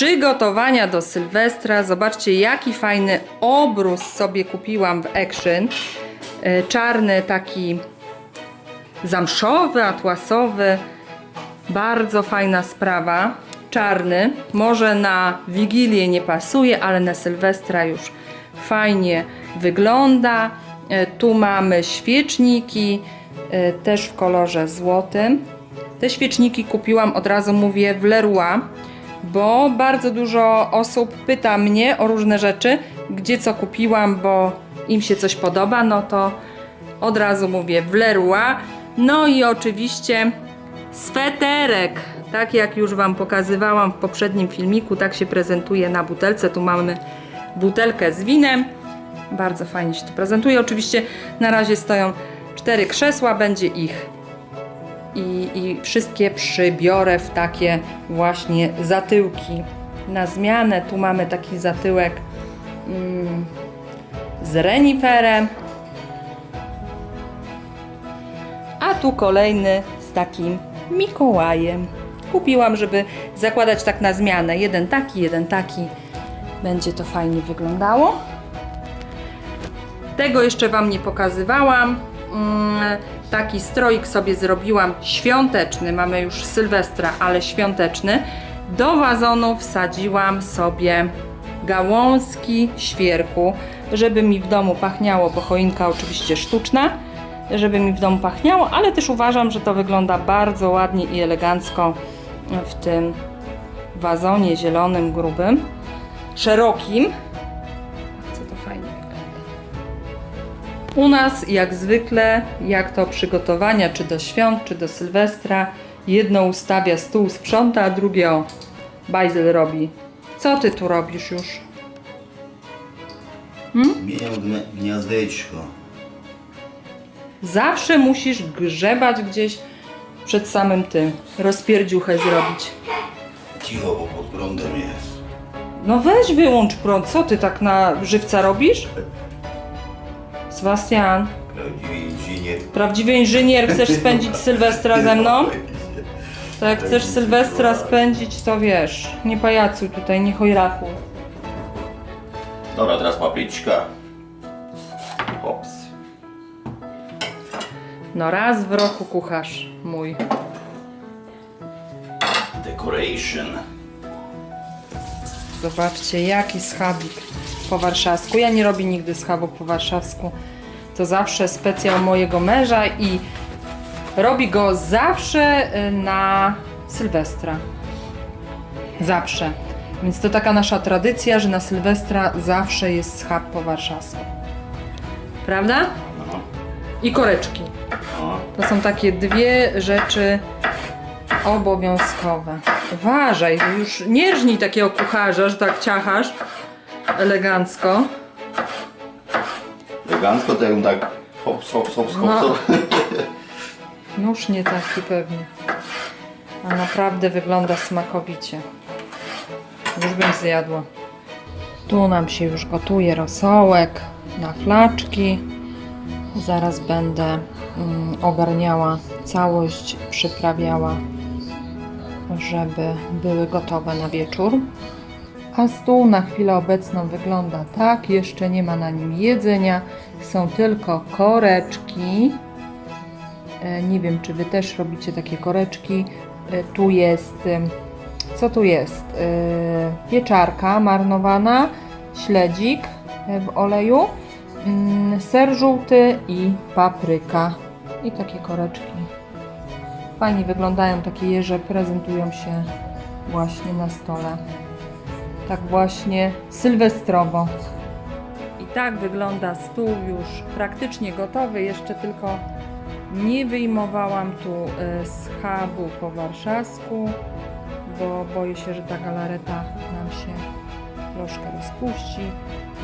Przygotowania do Sylwestra. Zobaczcie, jaki fajny obrus sobie kupiłam w Action. E, Czarny, taki zamszowy, atłasowy. Bardzo fajna sprawa. Czarny. Może na Wigilię nie pasuje, ale na Sylwestra już fajnie wygląda. E, Tu mamy świeczniki, e, też w kolorze złotym. Te świeczniki kupiłam od razu mówię w Leroy, bo bardzo dużo osób pyta mnie o różne rzeczy, gdzie co kupiłam, bo im się coś podoba, no to od razu mówię w Leroy. No i oczywiście sweterek, tak jak już Wam pokazywałam w poprzednim filmiku, tak się prezentuje na butelce. Tu mamy butelkę z winem. Bardzo fajnie się to prezentuje. Oczywiście na razie stoją cztery krzesła, będzie ich i, i wszystkie przybiorę w takie właśnie zatyłki. Na zmianę tu mamy taki zatyłek mm, z reniferem, a tu kolejny z takim Mikołajem. Kupiłam, żeby zakładać tak na zmianę. Jeden taki, jeden taki. Będzie to fajnie wyglądało. Tego jeszcze Wam nie pokazywałam. Mm, Taki stroik sobie zrobiłam świąteczny. Mamy już Sylwestra, ale świąteczny. Do wazonu wsadziłam sobie gałązki świerku, żeby mi w domu pachniało, bo choinka oczywiście sztuczna, żeby mi w domu pachniało, ale też uważam, że to wygląda bardzo ładnie i elegancko w tym wazonie zielonym, grubym, szerokim. Co to fajnie. U nas, jak zwykle, jak to przygotowania, czy do świąt, czy do Sylwestra, jedno ustawia stół, sprząta, a drugie o, bajzel robi. Co ty tu robisz już? Miał gna- gniazdeczko. Zawsze musisz grzebać gdzieś przed samym tym, rozpierdziuchę zrobić. Cicho, bo pod prądem jest. No weź wyłącz prąd, co ty tak na żywca robisz? Sebastian, Prawdziwy inżynier. prawdziwy inżynier, chcesz spędzić Sylwestra ze mną? To jak chcesz Sylwestra spędzić, to wiesz, nie pajacuj tutaj, nie chojrachuj. Dobra, teraz papryczka. Ops. No raz w roku kucharz mój. Decoration. Zobaczcie, jaki schabik po warszawsku. Ja nie robię nigdy schabów po warszawsku. To zawsze specjal mojego męża i robi go zawsze y, na Sylwestra. Zawsze. Więc to taka nasza tradycja, że na Sylwestra zawsze jest schab po warszawsku. Prawda? I koreczki. To są takie dwie rzeczy obowiązkowe. Uważaj, już nie rżnij takiego kucharza, że tak ciachasz elegancko. Elegancko to ją tak hop, hop, hop, hop, No. Nóż nie taki pewnie. A naprawdę wygląda smakowicie. Już bym zjadła. Tu nam się już gotuje rosołek na flaczki. Zaraz będę mm, ogarniała całość, przyprawiała, żeby były gotowe na wieczór. A stół na chwilę obecną wygląda tak, jeszcze nie ma na nim jedzenia, są tylko koreczki. E, Nie wiem, czy Wy też robicie takie koreczki. E, Tu jest, em, co tu jest? E, Pieczarka marnowana, śledzik e, w oleju, mm, ser żółty i papryka. I takie koreczki. Fajnie wyglądają takie jeże, prezentują się właśnie na stole. Tak właśnie sylwestrowo. I tak wygląda stół już praktycznie gotowy. Jeszcze tylko nie wyjmowałam tu e, schabu po warszawsku, bo boję się, że ta galareta nam się troszkę rozpuści.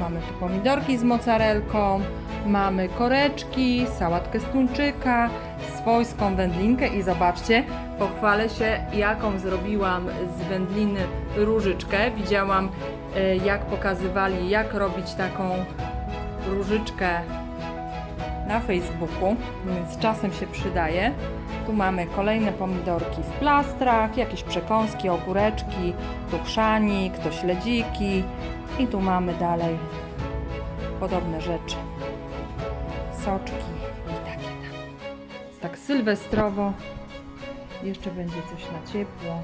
Mamy tu pomidorki z mozzarelką, mamy koreczki, sałatkę z tuńczyka, swojską wędlinkę i zobaczcie, pochwalę się jaką zrobiłam z wędliny różyczkę. Widziałam e, jak pokazywali jak robić taką różyczkę na Facebooku, więc czasem się przydaje. Tu mamy kolejne pomidorki w plastrach, jakieś przekąski, ogóreczki, tu chrzanik, to śledziki i tu mamy dalej podobne rzeczy. Soczki i takie tam. Tak sylwestrowo. Jeszcze będzie coś na ciepło.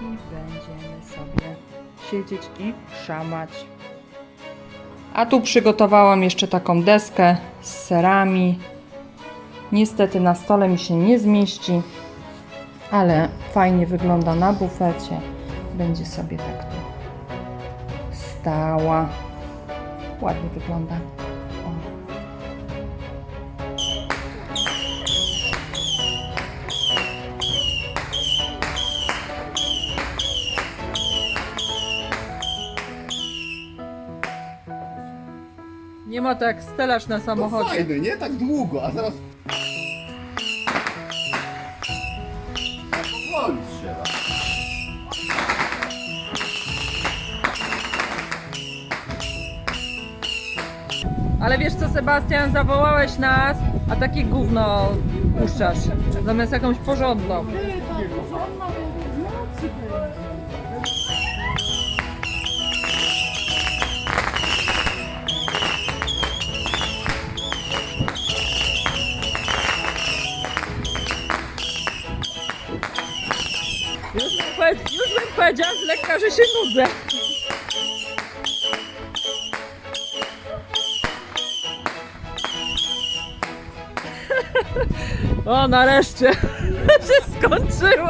I będziemy sobie siedzieć i szamać. A tu przygotowałam jeszcze taką deskę z serami. Niestety na stole mi się nie zmieści, ale fajnie wygląda na bufecie. Będzie sobie tak tu stała. Ładnie wygląda. Nie ma tak stelaż na samochodzie. Fajny, nie? Tak długo, a zaraz... Tak powoli strzela. Ale wiesz co, Sebastian, zawołałeś nas, a takie gówno puszczasz. Zamiast jakąś porządną. Już powiedziała z lekka, że się nudzę. O, nareszcie się skończyło.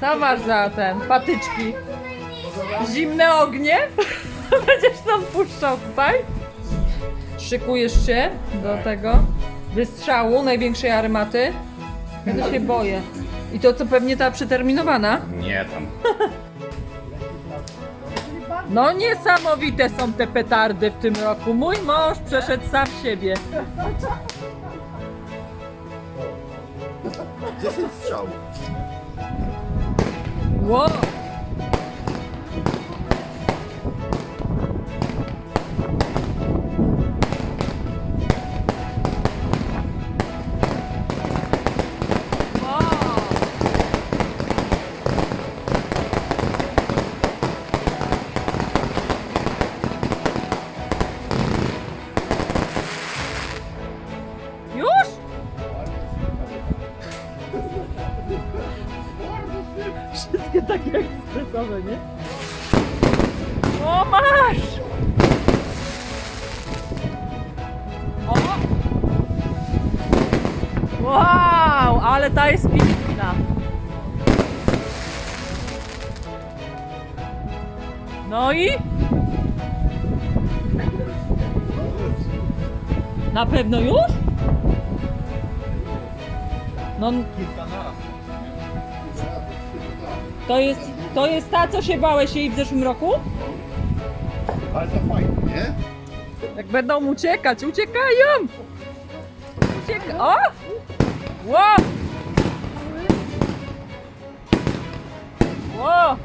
Co? Masz za ten, patyczki? Zimne ognie? Będziesz nam puszczał tutaj? Szykujesz się do tego wystrzału największej armaty? Ja się boję. I to co pewnie ta przeterminowana? Nie tam. No niesamowite są te petardy w tym roku. Mój mąż przeszedł sam siebie. 10 strzałów. Wow. Ekspresowe, nie? O, masz! O! Wow, ale ta jest piękna. No i? Na pewno już? No, Kilka naraz. to jest, to jest ta, co się bałeś jej w zeszłym roku? Ale to fajnie, nie? Jak będą uciekać, uciekają! Ucieka... O! Ło! Wow.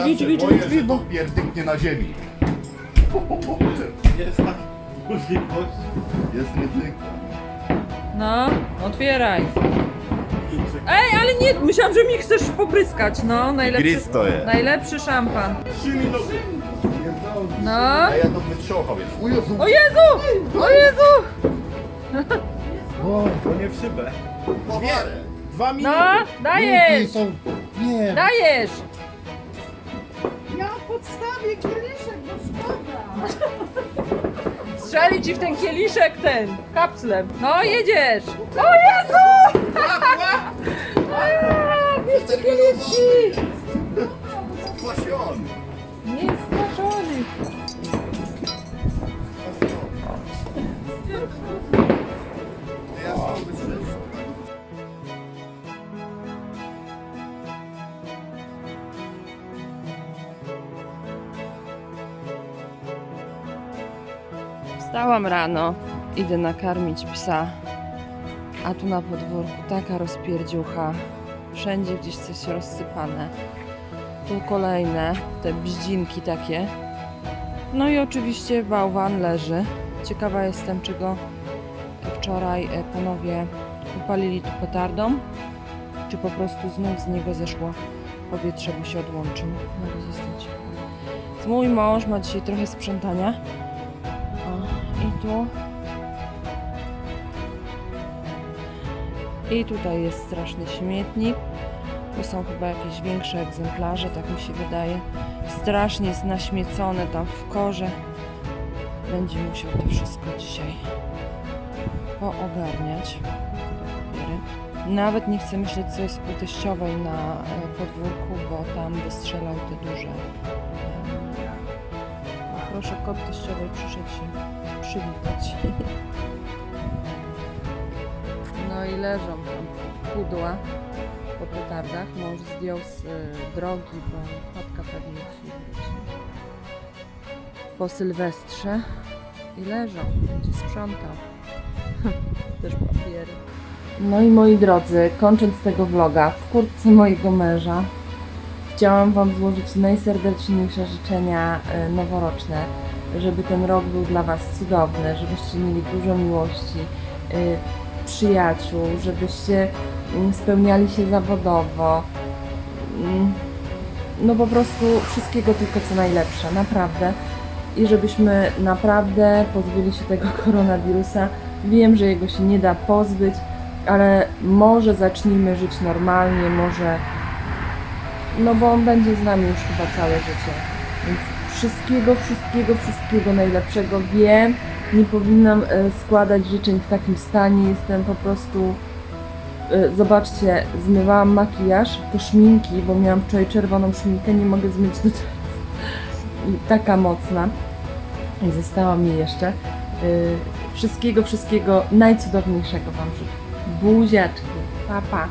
Drzwi, drzwi, drzwi, boję, drzwi, że bo- to pierdyknie na ziemi. Jest tak możliwość. Jest ryzyko. No, otwieraj. Ej, ale nie, myślałam, że mi chcesz popryskać. No, najlepszy, Gris to jest. najlepszy szampan. 3 minuty. No. A ja to wytrząchał jest. O Jezu! O Jezu! O Jezu! To nie w szybę. Dwie. Dwa minuty. No, dajesz! Nie. Dajesz! Ja podstawię kieliszek, bo szkoda. Strzeli ci w ten kieliszek ten, kapslem. No, jedziesz! O Jezu! Przeterminowany jest. Spłasiony. Niestraszony. Ja Wstałam rano, idę nakarmić psa, a tu na podwórku taka rozpierdziucha. Wszędzie gdzieś coś rozsypane. Tu kolejne, te bździnki takie. No i oczywiście bałwan leży. Ciekawa jestem, czy go wczoraj e, panowie upalili tu petardą, czy po prostu znów z niego zeszło powietrze, bo się odłączył. Mogę zostać. Mój mąż ma dzisiaj trochę sprzątania. I tu. I tutaj jest straszny śmietnik. Tu są chyba jakieś większe egzemplarze, tak mi się wydaje. Strasznie jest naśmiecone tam w korze. Będzie musiał to wszystko dzisiaj poogarniać. Nawet nie chcę myśleć, co jest u teściowej na e, podwórku, bo tam wystrzelał te duże. Proszę, kot teściowej przyszedł się przywitać. No i leżą tam pudła po petardach. Mąż zdjął z y, drogi, bo kotka pewnie się. Po Sylwestrze i leżą, będzie sprzątał. Też papiery. No i moi drodzy, kończąc tego vloga w kurtce mojego męża, chciałam Wam złożyć najserdeczniejsze życzenia e, noworoczne, żeby ten rok był dla Was cudowny, żebyście mieli dużo miłości, e, przyjaciół, żebyście mm, spełniali się zawodowo. Mm, No po prostu wszystkiego tylko co najlepsze, naprawdę. I żebyśmy naprawdę pozbyli się tego koronawirusa. Wiem, że jego się nie da pozbyć, ale może zacznijmy żyć normalnie, może no bo on będzie z nami już chyba całe życie. Więc wszystkiego, wszystkiego, wszystkiego najlepszego wiem. Nie powinnam e, składać życzeń w takim stanie. Jestem po prostu. e, Zobaczcie, zmywałam makijaż, to szminki, bo miałam wczoraj czerwoną szminkę, nie mogę zmyć do teraz. I Taka mocna. I została mi jeszcze. E, Wszystkiego, wszystkiego najcudowniejszego Wam życzę. Buziaczki. Pa, pa.